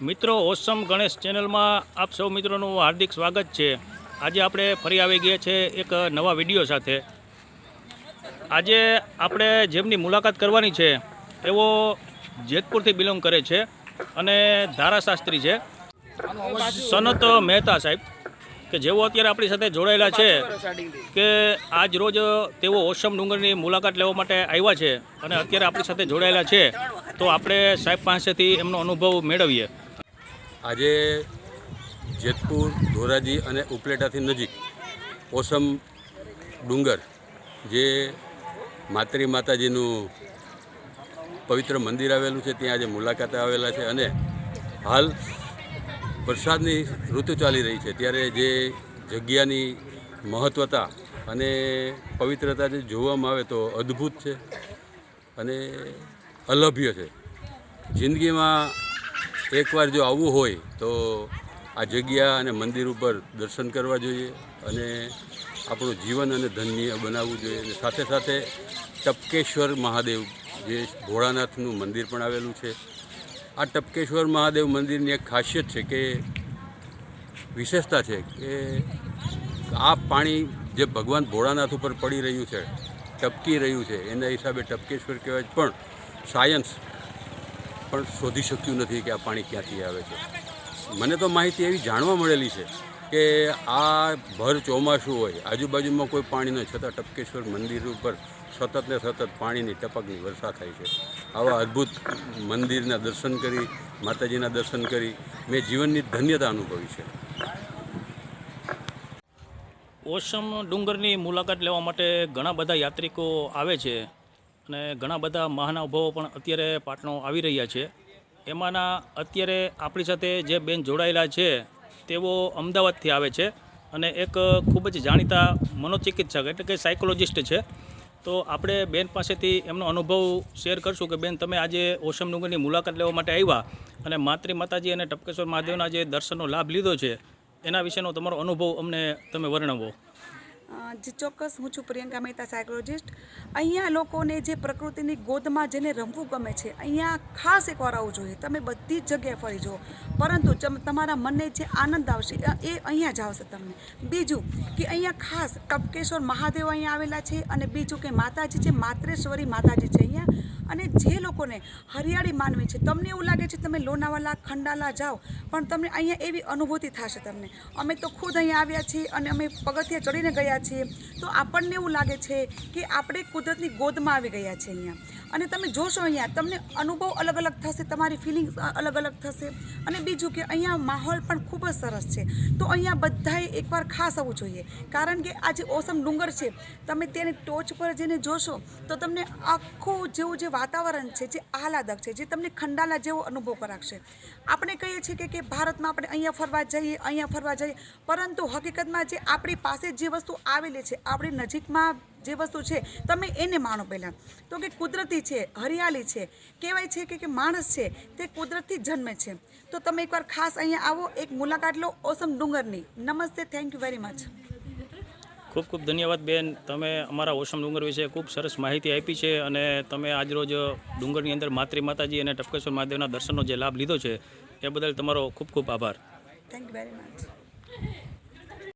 મિત્રો, ઓસમ ગણેશ ચેનલમાં આપ સૌ મિત્રોનું હાર્દિક સ્વાગત છે. આજે આપણે ફરી આવી ગયા છે એક નવા વીડિયો સાથે. આજે આપણે જેમની મુલાકાત કરવાની છે, એવો જેતપુરથી બિલોંગ કરે છે અને ધારાશાસ્ત્રી છે. સનત મહેતા સાહેબ, કે જેઓ અત્યારે આપણી સાથે જોડાયેલા છે, કે આજ રોજ તેઓ ઓસમ ડુંગરની મુલાકાત લેવા માટે આવ્યા છે અને અત્યારે આપણી સાથે જોડાયેલા છે. તો આપણે સાહેબ પાસેથી એમનો અનુભવ મેળવીએ. આજે જેતપુર, ધોરાજી અને ઉપલેટાથી નજીક ઓસમ ડુંગર, જે માતરી માતાજીનું પવિત્ર મંદિર આવેલું છે, ત્યાં આજે મુલાકાતે આવેલા છે અને હાલ વરસાદની ઋતુ ચાલી રહી છે. ત્યારે જે જગ્યાની મહત્ત્વતા અને પવિત્રતા જે જોવામાં આવે તો અદ્ભુત છે અને અલભ્ય છે. જિંદગીમાં એકવાર જો આવવું હોય તો આ જગ્યા અને મંદિર ઉપર દર્શન કરવા જોઈએ અને આપણું જીવન અને ધન્ય બનાવવું જોઈએ. અને સાથે સાથે ટપકેશ્વર મહાદેવ, જે ભોળાનાથનું મંદિર પણ આવેલું છે. આ ટપકેશ્વર મહાદેવ મંદિરની એક ખાસિયત છે કે વિશેષતા છે કે આ પાણી જે ભગવાન ભોળાનાથ ઉપર પડી રહ્યું છે, ટપકી રહ્યું છે, એના હિસાબે ટપકેશ્વર કહેવાય. પણ સાયન્સ પણ શોધી શક્યું નથી કે આ પાણી ક્યાંથી આવે છે. મને તો માહિતી એવી જાણવા મળેલી છે કે આ ભર ચોમાસું હોય, આજુબાજુમાં કોઈ પાણી ન છતાં ટપકેશ્વર મંદિર ઉપર સતત ને સતત પાણીની ટપકની વર્ષા થાય છે. આવા અદ્ભુત મંદિરના દર્શન કરી, માતાજીના દર્શન કરી મેં જીવનની ધન્યતા અનુભવી છે. ઓસમ ડુંગરની મુલાકાત લેવા માટે ઘણા બધા યાત્રિકો આવે છે. અને ઘણા બધા મહાનુભાવો પણ અત્યારે પાટણો આવી રહ્યા છે. એમાંના અત્યારે આપણી સાથે જે બેન જોડાયેલા છે, તેઓ અમદાવાદથી આવે છે અને એક ખૂબ જ જાણીતા મનોચિકિત્સક એટલે કે સાયકોલોજિસ્ટ છે. તો આપણે બેન પાસેથી એમનો અનુભવ શેર કરશું કે બેન, તમે આજે ઓશમનુગરની મુલાકાત લેવા માટે આવ્યા અને માતૃ માતાજી અને ટપકેશ્વર મહાદેવના જે દર્શનનો લાભ લીધો છે, એના વિશેનો તમારો અનુભવ અમને તમે વર્ણવો. જી ચોક્કસ હું છું પ્રિયંકા મહેતા સાયકોલોજિસ્ટ અહીંયા લોકોને જે પ્રકૃતિની ગોદમાં જેને રમવું ગમે છે, અહીંયા ખાસ એકવાર આવવું જોઈએ. તમે બધી જ જગ્યાએ ફરી જુઓ. પરંતુ તમારા મનને જે આનંદ આવશે એ અહીંયા જ આવશે તમને. બીજું કે અહીંયા ખાસ ટપકેશ્વર મહાદેવ અહીંયા આવેલા છે અને બીજું કે માતાજી છે, માત્રેશ્વરી માતાજી છે અહીંયા. અને જે લોકોને હરિયાળી માનવી છે, તમને એવું લાગે છે તમે લોનાવાલા, ખંડાલા જાઓ, પણ તમને અહીંયા એવી અનુભૂતિ થશે તમને. અમે તો ખુદ અહીંયા આવ્યા છીએ અને અમે પગથિયા ચડીને ગયા છીએ. તો આપણને એવું લાગે છે કે આપણે કુદરતની ગોદમાં આવી ગયા છે અહીંયા. અને તમે જોશો અહીંયા, તમને અનુભવ અલગ અલગ થશે, તમારી ફિલિંગ્સ અલગ અલગ થશે. અને બીજું કે અહીંયા માહોલ પણ ખૂબ જ સરસ છે. તો અહીંયા બધાએ એકવાર ખાસ આવવું જોઈએ. કારણ કે આ જે ઓસમ ડુંગર છે, તમે તેની ટોચ પર જઈને જોશો, તો તમને આખું જેવું જે વાતાવરણ છે, જે આહલાદક છે, જે તમને ખંડાલા જેવો અનુભવ કરાવશે. આપણે કહીએ છીએ કે ભારતમાં આપણે અહીંયા ફરવા જઈએ, અહીંયા ફરવા જઈએ, પરંતુ હકીકતમાં જે આપણી પાસે જે વસ્તુ આવેલી છે. આપણી નજીકમાં જે વસ્તુ છે તમે એને માણો પહેલાં. તો કે કુદરતી છે હરિયાળી છે કહેવાય છે કે કે માણસ છે તે કુદરતથી જન્મે છે. તો તમે એકવાર ખાસ અહીંયા આવો એક મુલાકાત લો ઓસમ ડુંગરની. નમસ્તે થેન્ક યુ વેરી મચ ખૂબ ખૂબ ધન્યવાદ બેન. તમે અમારા ઓસમ ડુંગર વિશે ખૂબ સરસ માહિતી આપી છે અને તમે આજરોજ ડુંગરની અંદર માતૃ માતાજી અને ટપકેશ્વર મહાદેવના દર્શનનો જે લાભ લીધો છે એ બદલ તમારો ખૂબ ખૂબ આભાર. Thank you very much